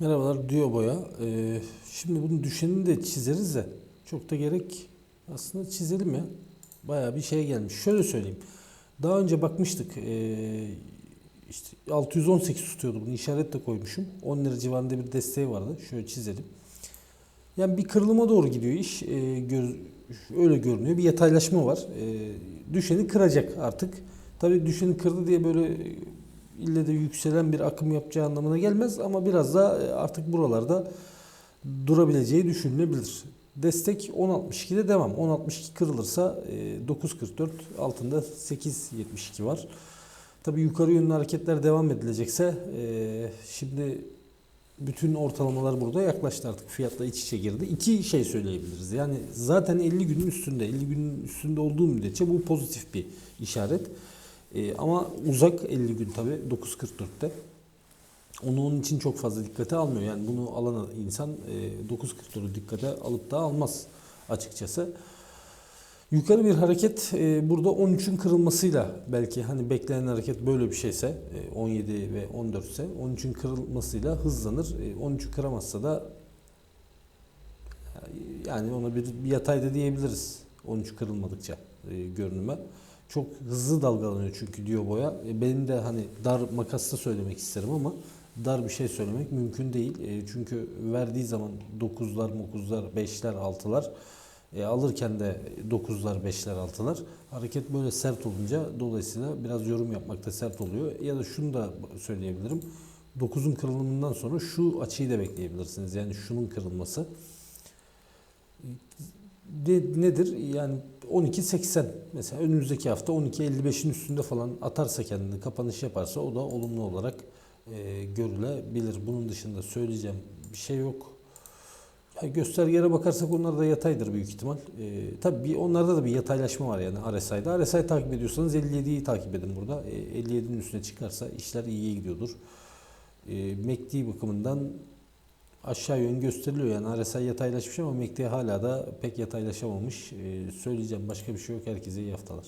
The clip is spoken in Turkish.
Merhabalar diyor boya. Ee, şimdi bunu düşenini de çizeriz de çok da gerek aslında çizelim ya. Bayağı bir şeye gelmiş. Şöyle söyleyeyim. Daha önce bakmıştık. Ee, işte 618 tutuyordu bunu işaret de koymuşum. 10 lira civarında bir desteği vardı. Şöyle çizelim. Yani bir kırılıma doğru gidiyor iş. Ee, gör- öyle görünüyor. Bir yataylaşma var. Ee, düşeni kıracak artık. Tabii düşeni kırdı diye böyle ille de yükselen bir akım yapacağı anlamına gelmez ama biraz da e, artık buralarda durabileceği düşünülebilir. Destek 10.62'de devam. 10.62 kırılırsa e, 9.44 altında 8.72 var. Tabii yukarı yönlü hareketler devam edilecekse e, şimdi bütün ortalamalar burada yaklaştı artık fiyatla iç içe girdi. İki şey söyleyebiliriz. Yani zaten 50 günün üstünde, 50 günün üstünde olduğu müddetçe bu pozitif bir işaret. E, ama uzak 50 gün tabii 9.44'te. Onu onun için çok fazla dikkate almıyor. Yani bunu alan insan e, 9.44'ü dikkate alıp da almaz açıkçası. Yukarı bir hareket e, burada 13'ün kırılmasıyla belki hani beklenen hareket böyle bir şeyse e, 17 ve 14 ise 13'ün kırılmasıyla hızlanır. E, 13'ü kıramazsa da yani ona bir, bir yatay da diyebiliriz 13 kırılmadıkça e, görünüme. Çok hızlı dalgalanıyor çünkü diyor boya. E, benim de hani dar makasla söylemek isterim ama dar bir şey söylemek mümkün değil. E, çünkü verdiği zaman 9'lar, 9'lar, 5'ler, 6'lar e, alırken de 9'lar, 5'ler, 6'lar. Hareket böyle sert olunca dolayısıyla biraz yorum yapmakta sert oluyor. Ya da şunu da söyleyebilirim. 9'un kırılımından sonra şu açıyı da bekleyebilirsiniz. Yani şunun kırılması. Ne- nedir? Yani 12.80 mesela önümüzdeki hafta 12.55'in üstünde falan atarsa kendini kapanış yaparsa o da olumlu olarak e, görülebilir. Bunun dışında söyleyeceğim bir şey yok. Ya göstergelere bakarsak onlar da yataydır büyük ihtimal. E, tabii bir, onlarda da bir yataylaşma var yani RSI'da. RSI takip ediyorsanız 57'yi takip edin burada. E, 57'nin üstüne çıkarsa işler iyiye gidiyordur. E, MACD bakımından aşağı yön gösteriliyor. Yani RSI yataylaşmış ama MACD hala da pek yataylaşamamış. E, söyleyeceğim başka bir şey yok. Herkese iyi haftalar.